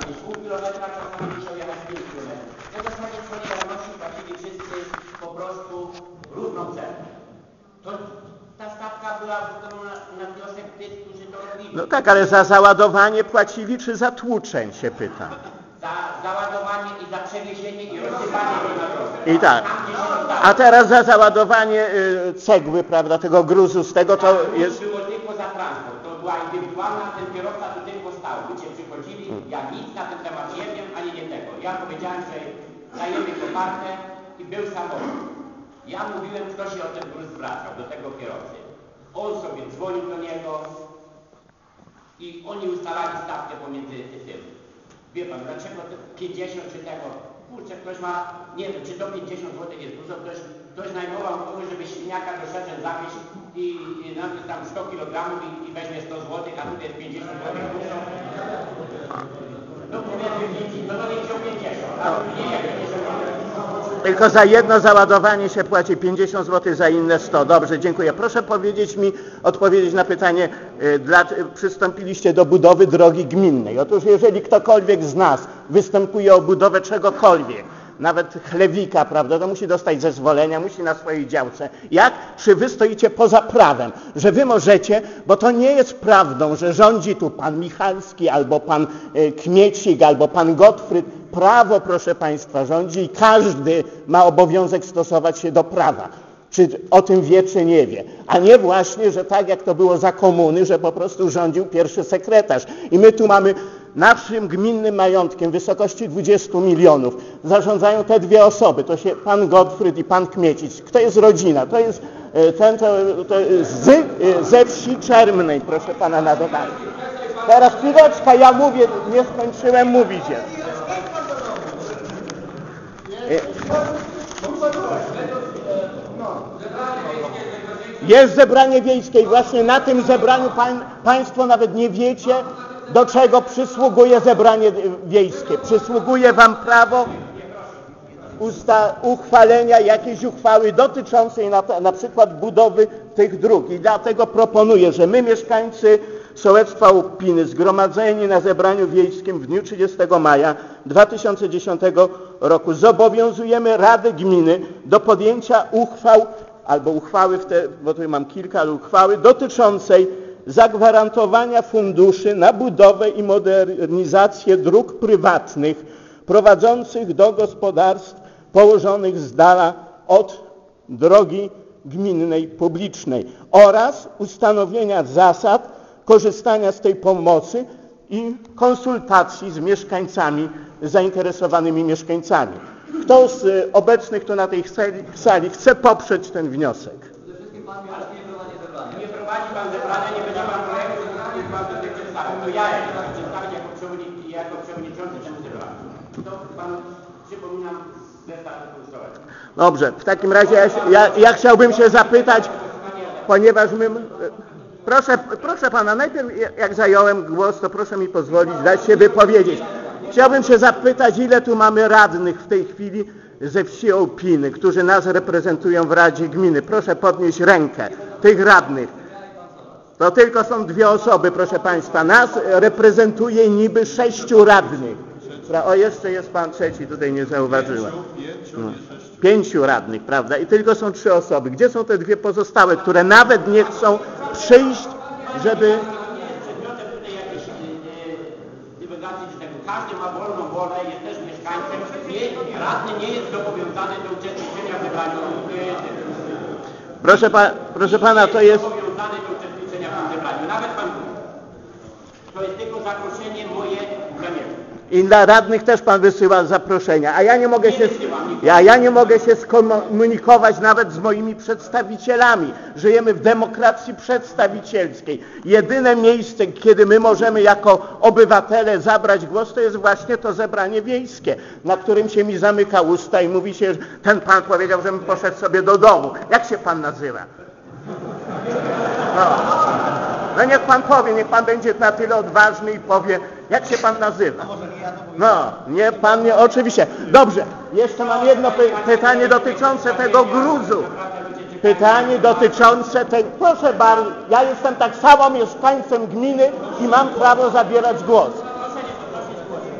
gdzieś pół kilometra, czasami musiał jechać 5 kilometrów. Na zasadzie solidarności płacili wszyscy po prostu równą cenę. To ta stawka była wykonana na wniosek tych, którzy to robili. No tak, ale za załadowanie płacili czy za tłuczeń się pyta. Za załadowanie i za przewiezienie i rozsypanie. I tak. A teraz za załadowanie y, cegły, prawda, tego gruzu z tego to jest... było tylko za transport. To była indywidualna, ten kierowca tu ja nic na ten temat nie wiem, ani nie tego. Ja powiedziałem, że dajemy kopartę i był samochód. Ja mówiłem, kto się o ten gruz zwracał, do tego kierowcy. On sobie dzwonił do niego i oni ustalali stawkę pomiędzy tym. Wie pan, dlaczego to 50 czy tego? Kurczę, ktoś ma, nie wiem, czy to 50 zł jest dużo, ktoś, ktoś najmował kogoś, żeby świniaka do szerzeń zawieźć i, i tam 100 kg i, i weźmie 100 zł, a tutaj jest 50 zł dużo. No powiedzmy, no to niech wziął 50, a nie jak 50 zł. Tylko za jedno załadowanie się płaci 50 zł, za inne 100. Dobrze, dziękuję. Proszę powiedzieć mi, odpowiedzieć na pytanie, y, dla, y, przystąpiliście do budowy drogi gminnej. Otóż jeżeli ktokolwiek z nas występuje o budowę czegokolwiek, nawet chlewika, prawda, to musi dostać zezwolenia, musi na swojej działce. Jak? Czy wy stoicie poza prawem, że wy możecie, bo to nie jest prawdą, że rządzi tu pan Michalski, albo pan y, Kmiecik, albo pan Gottfried. Prawo, proszę państwa, rządzi i każdy ma obowiązek stosować się do prawa. Czy o tym wie, czy nie wie. A nie właśnie, że tak jak to było za komuny, że po prostu rządził pierwszy sekretarz. I my tu mamy naszym gminnym majątkiem w wysokości 20 milionów. Zarządzają te dwie osoby. To się pan Gottfried i pan Kmiecic. To jest rodzina. To jest e, ten, to, to z, e, ze wsi Czermnej, proszę pana na dodanie. Teraz chwileczka, ja mówię, nie skończyłem mówić jeszcze. Jest zebranie wiejskie i właśnie na tym zebraniu pań, Państwo nawet nie wiecie, do czego przysługuje zebranie wiejskie. Przysługuje Wam prawo usta, uchwalenia jakiejś uchwały dotyczącej na, na przykład budowy tych dróg. I dlatego proponuję, że my mieszkańcy Sołectwa Łupiny zgromadzeni na zebraniu wiejskim w dniu 30 maja 2010 roku zobowiązujemy Radę Gminy do podjęcia uchwał albo uchwały, te, bo tutaj mam kilka, ale uchwały dotyczącej zagwarantowania funduszy na budowę i modernizację dróg prywatnych prowadzących do gospodarstw położonych z dala od drogi gminnej publicznej oraz ustanowienia zasad korzystania z tej pomocy i konsultacji z mieszkańcami, zainteresowanymi mieszkańcami. Kto z obecnych tu na tej sali chce poprzeć ten wniosek? Nie prowadzi pan zebrania, nie będzie pan projektu, niech To ja jako, jako przewodniczący temu. To przypominam. Dobrze, w takim razie ja, ja, ja chciałbym się zapytać, ponieważ my... Proszę, proszę pana, najpierw jak zająłem głos, to proszę mi pozwolić dać się wypowiedzieć. Chciałbym się zapytać, ile tu mamy radnych w tej chwili ze wsi Opiny, którzy nas reprezentują w Radzie Gminy. Proszę podnieść rękę tych radnych. To tylko są dwie osoby, proszę Państwa. Nas reprezentuje niby sześciu radnych. O, jeszcze jest Pan trzeci, tutaj nie zauważyłem. No. Pięciu radnych, prawda? I tylko są trzy osoby. Gdzie są te dwie pozostałe, które nawet nie chcą przyjść, żeby... Każdy ma wolną wolę, jest też mieszkańcem. Radny nie jest zobowiązany do uczestniczenia w zebraniu. y, Proszę, pa, proszę Pana, to jest... Zobowiązany do uczestniczenia w tym zebraniu. Nawet pan To jest tylko zaproszenie moje zamieszki. I dla radnych też Pan wysyła zaproszenia, a ja nie mogę się, ja, ja nie mogę się skomunikować nawet z moimi przedstawicielami. Żyjemy w demokracji przedstawicielskiej. Jedyne miejsce, kiedy my możemy jako obywatele zabrać głos, to jest właśnie to zebranie wiejskie, na którym się mi zamyka usta i mówi się, że ten Pan powiedział, żebym poszedł sobie do domu. Jak się Pan nazywa? No. No niech pan powie, niech pan będzie na tyle odważny i powie, jak się pan nazywa. No, nie pan nie, oczywiście. Dobrze, jeszcze mam jedno py pytanie dotyczące tego gruzu. Pytanie dotyczące tego, proszę bardzo, ja jestem tak samo mieszkańcem gminy i mam prawo zabierać głos.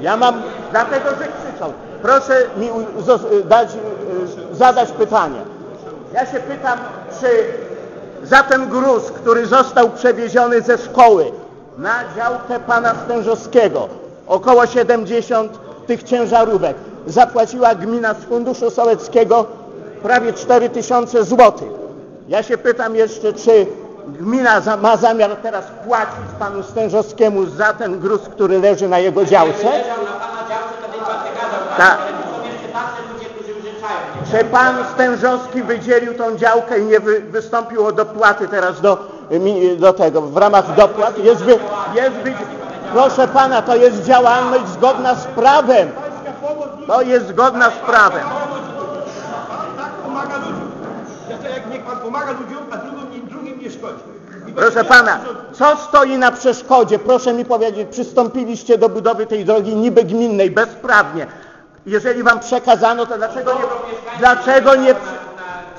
Ja mam, dlatego że krzyczą. Proszę mi dać, y, zadać pytanie. Ja się pytam, czy za ten gruz, który został przewieziony ze szkoły na działkę pana Stężowskiego, około 70 tych ciężarówek, zapłaciła gmina z funduszu sołeckiego prawie 4 tysiące złotych. Ja się pytam jeszcze, czy gmina za, ma zamiar teraz płacić panu Stężowskiemu za ten gruz, który leży na jego działce na pana działce, to by pan wykazał, Tak. ale to są jeszcze tacy ludzie, którzy Czy pan Stężowski wydzielił tą działkę i nie wy, wystąpił o dopłaty teraz do, do tego, w ramach dopłat? Jest, wy, jest wy, proszę pana, to jest działalność zgodna z prawem. To jest zgodna z prawem. Pomaga ludziom. A drugim, drugim nie szkodzi. Proszę pana, co stoi na przeszkodzie? Proszę mi powiedzieć, przystąpiliście do budowy tej drogi niby gminnej, bezprawnie. Jeżeli wam przekazano, to dlaczego nie, dlaczego nie,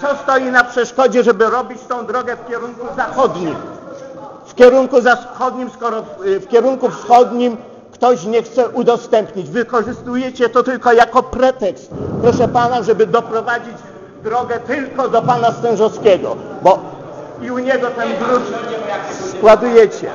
co stoi na przeszkodzie, żeby robić tą drogę w kierunku zachodnim? W kierunku zachodnim, skoro y, w kierunku wschodnim ktoś nie chce udostępnić. Wykorzystujecie to tylko jako pretekst, proszę pana, żeby doprowadzić drogę tylko do pana Stężowskiego, bo i u niego ten gruz składujecie.